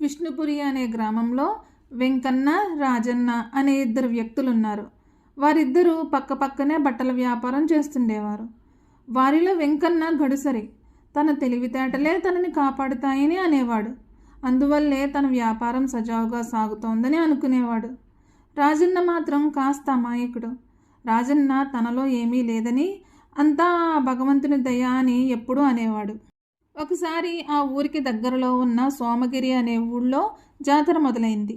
విష్ణుపురి అనే గ్రామంలో వెంకన్న రాజన్న అనే ఇద్దరు వ్యక్తులు ఉన్నారు వారిద్దరూ పక్క పక్కనే బట్టల వ్యాపారం చేస్తుండేవారు. వారిలో వెంకన్న గడుసరి. తన తెలివితేటలే తనని కాపాడుతాయని అనేవాడు. అందువల్లే తన వ్యాపారం సజావుగా సాగుతోందని అనుకునేవాడు. రాజన్న మాత్రం కాస్త అమాయకుడు. రాజన్న తనలో ఏమీ లేదని అంతా ఆ భగవంతుని దయ అని ఎప్పుడూ అనేవాడు. ఒకసారి ఆ ఊరికి దగ్గరలో ఉన్న సోమగిరి అనే ఊళ్ళో జాతర మొదలైంది.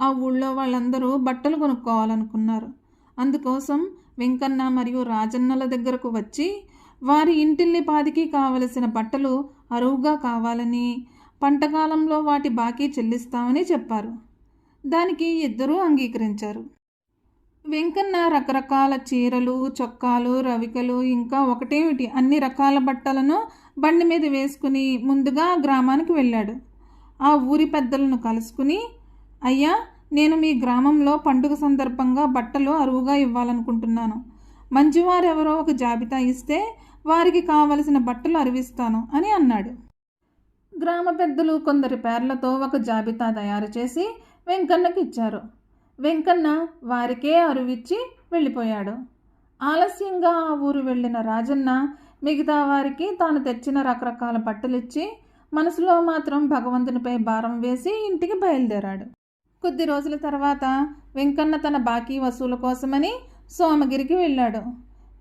ఆ ఊళ్ళో వాళ్ళందరూ బట్టలు కొనుక్కోవాలనుకున్నారు. అందుకోసం వెంకన్న మరియు రాజన్నల దగ్గరకు వచ్చి వారి ఇంటిల్లిపాదికి కావలసిన బట్టలు అరువుగా కావాలని పంటకాలంలో వాటి బాకీ చెల్లిస్తామని చెప్పారు. దానికి ఇద్దరూ అంగీకరించారు. వెంకన్న రకరకాల చీరలు చొక్కాలు రవికలు ఇంకా ఒకటేమిటి? అన్ని రకాల బట్టలను బండి మీద వేసుకుని ముందుగా గ్రామానికి వెళ్ళాడు. ఆ ఊరి పెద్దలను కలుసుకుని అయ్యా నేను మీ గ్రామంలో పండుగ సందర్భంగా బట్టలు అరువుగా ఇవ్వాలనుకుంటున్నాను. మంచివారెవరో ఒక జాబితా ఇస్తే వారికి కావలసిన బట్టలు అరివిస్తాను అని అన్నాడు. గ్రామ పెద్దలు కొందరి పేర్లతో ఒక జాబితా తయారు చేసి వెంకన్నకి ఇచ్చారు. వెంకన్న వారికే అరువిచ్చి వెళ్ళిపోయాడు. ఆలస్యంగా ఆ ఊరు వెళ్ళిన రాజన్న మిగతా వారికి తాను తెచ్చిన రకరకాల బట్టలిచ్చి మనసులో మాత్రం భగవంతునిపై భారం వేసి ఇంటికి బయలుదేరాడు. కొద్ది రోజుల తర్వాత వెంకన్న తన బాకీ వసూలు కోసమని సోమగిరికి వెళ్ళాడు.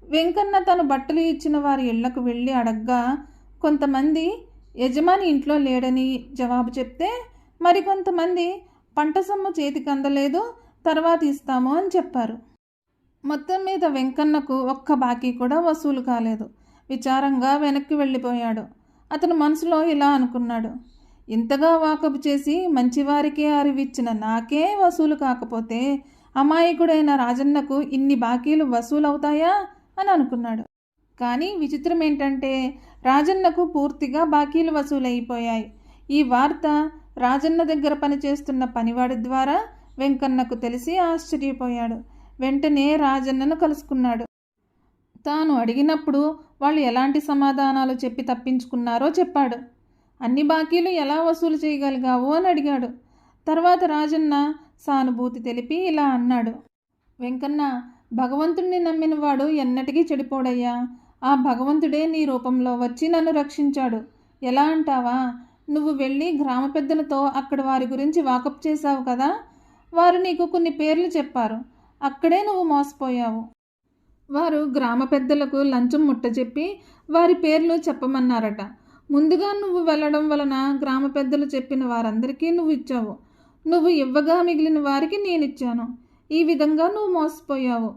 వెంకన్న తను బట్టలు ఇచ్చిన వారి ఇళ్ళకు వెళ్ళి అడగ్గా కొంతమంది యజమాని ఇంట్లో లేడని జవాబు చెప్తే మరికొంతమంది పంట సొమ్ము చేతికి అందలేదు తర్వాత ఇస్తాము అని చెప్పారు. మొత్తం మీద వెంకన్నకు ఒక్క బాకీ కూడా వసూలు కాలేదు. విచారంగా వెనక్కి వెళ్ళిపోయాడు. అతను మనసులో ఇలా అనుకున్నాడు. ఇంతగా వాకపు చేసి మంచివారికే అరివిచ్చిన నాకే వసూలు కాకపోతే అమాయకుడైన రాజన్నకు ఇన్ని బాకీలు వసూలవుతాయా? అని అనుకున్నాడు. కానీ విచిత్రం ఏంటంటే రాజన్నకు పూర్తిగా బాకీలు వసూలైపోయాయి. ఈ వార్త రాజన్న దగ్గర పనిచేస్తున్న పనివాడి ద్వారా వెంకన్నకు తెలిసి ఆశ్చర్యపోయాడు. వెంటనే రాజన్నను కలుసుకున్నాడు. తాను అడిగినప్పుడు వాళ్ళు ఎలాంటి సమాధానాలు చెప్పి తప్పించుకున్నారో చెప్పాడు. అన్ని బాకీలు ఎలా వసూలు చేయగలిగావు అని అడిగాడు. తర్వాత రాజన్న సానుభూతి తెలిపి ఇలా అన్నాడు. వెంకన్న భగవంతుణ్ణి నమ్మినవాడు ఎన్నటికీ చెడిపోడయ్యా. ఆ భగవంతుడే నీ రూపంలో వచ్చి నన్ను రక్షించాడు. ఎలా అంటావా? నువ్వు వెళ్ళి గ్రామ పెద్దలతో అక్కడ వారి గురించి వాకప్ చేశావు కదా? వారు నీకు కొన్ని పేర్లు చెప్పారు. అక్కడే నువ్వు మోసపోయావు. వారు గ్రామ పెద్దలకు లంచం ముట్టజెప్పి వారి పేర్లు చెప్పమన్నారట. ముందుగా నువ్వు వెళ్ళడం వలన గ్రామ పెద్దలు చెప్పిన వారందరికీ నువ్వు ఇచ్చావు. నువ్వు ఇవ్వగా మిగిలిన వారికి నేను ఇచ్చాను ఈ విధంగా నువ్వు మోసపోయావు.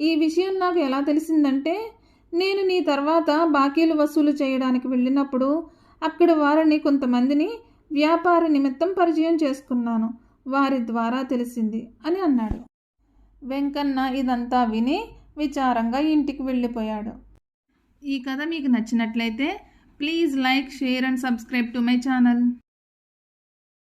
ఈ విషయం నాకు ఎలా తెలిసిందంటే నేను నీ తర్వాత బాకీలు వసూలు చేయడానికి వెళ్ళినప్పుడు అక్కడ వారిని కొంతమందిని వ్యాపార నిమిత్తం పరిచయం చేసుకున్నాను. వారి ద్వారా తెలిసింది అని అన్నాడు. వెంకన్న ఇదంతా విని విచారంగా ఇంటికి వెళ్ళిపోయాడు. ఈ కథ మీకు నచ్చినట్లయితే please like share and subscribe to my channel.